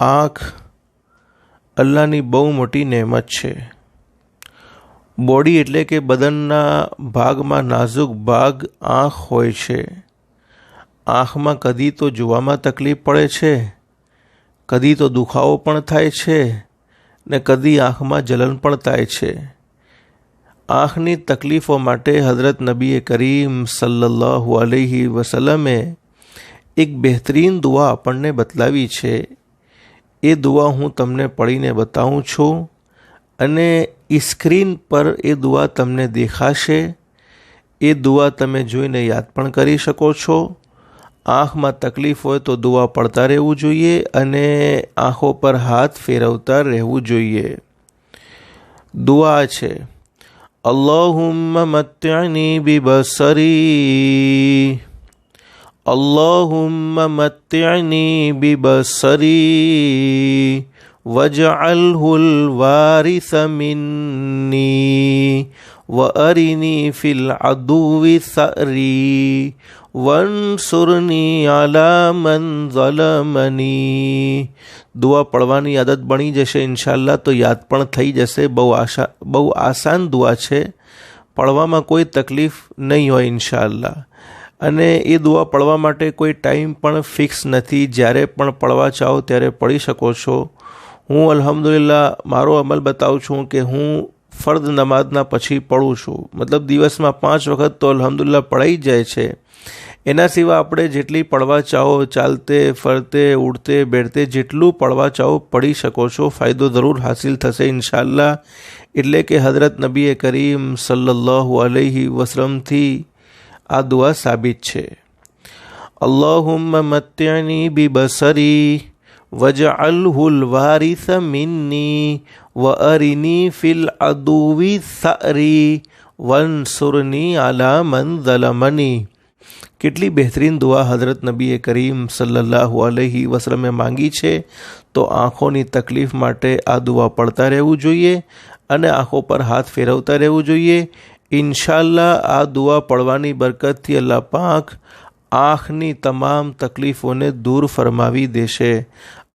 આંખ અલ્લાહની બહુ મોટી નહેમત છે. બોડી એટલે કે બદનના ભાગમાં નાજુક ભાગ આંખ હોય છે. આંખમાં કદી તો જોવામાં તકલીફ પડે છે, કદી તો દુખાવો પણ થાય છે ને કદી આંખમાં જલન પણ થાય છે. આંખની તકલીફો માટે હઝરત નબીએ કરીમ સલ્લલ્લાહુ અલૈહિ વસલમે એક બહેતરીન દુઆ આપણને બતલાવી છે. એ દુઆ હું તમને પડીને બતાવું છું અને સ્ક્રીન પર એ દુઆ તમને દેખાશે. એ દુઆ તમે જોઈને યાદ પણ કરી શકો છો. આંખમાં તકલીફ હોય તો દુઆ પડતા રહેવું જોઈએ અને આંખો પર હાથ ફેરવતા રહેવું જોઈએ. દુઆ છે, અલ્લાહુમ્મ મત્યાની બિબસરી اللهم متعني ببصري واجعله الوارث مني وأرني في العدو ثأري وانصرني على من ظلمني દુઆ પડવાની આદત બની જશે ઇન્શાલ્લાહ તો યાદ પણ થઈ જશે બહુ આશા બહુ આસાન દુઆ છે પડવામાં કોઈ તકલીફ નહીં હોય ઇન્શાલ્લાહ અને એ દુઆ પડવા માટે કોઈ ટાઈમ પણ ફિક્સ નથી. જ્યારે પણ પડવા ચાહો ત્યારે પડી શકો છો. હું અલહમદુલિલ્લા મારો અમલ બતાવું છું કે હું ફર્દ નમાઝના પછી પડું છું. મતલબ દિવસમાં પાંચ વખત તો અલહમદુલિલ્લા પડાઈ જાય છે. એના સિવાય આપણે જેટલી પડવા ચાહો, ચાલતે, ફરતે, ઉડતે બેઠતે જેટલું પડવા ચાહો પડી શકો છો. ફાયદો જરૂર હાસિલ થશે ઇન્શાલ્લાહ એટલે કે હઝરત નબીએ કરીમ સલ્લલ્લાહુ અલૈહિ વસલમથી આ દુઆ સાબિત છે. અલ્લાહુમ્મ મત્યની બિબસરી વજઅલહુલ વારિસ મિન્ની વ અરિની ફિલ અદુવી સરી વનસુરની આલા મન ઝલમની. કેટલી બહેતરીન દુઆ હઝરત નબીએ કરીમ સલ્લલ્લાહુ અલહી વસલમે માંગી છે, તો આંખોની તકલીફ માટે આ દુઆ પડતા રહેવું જોઈએ અને આંખો પર હાથ ફેરવતા રહેવું જોઈએ. ઇન્શાલ્લાહ આ દુઆ પડવાની બરકતથી અલ્લાહ પાક આંખની તમામ તકલીફોને દૂર ફરમાવી દેશે.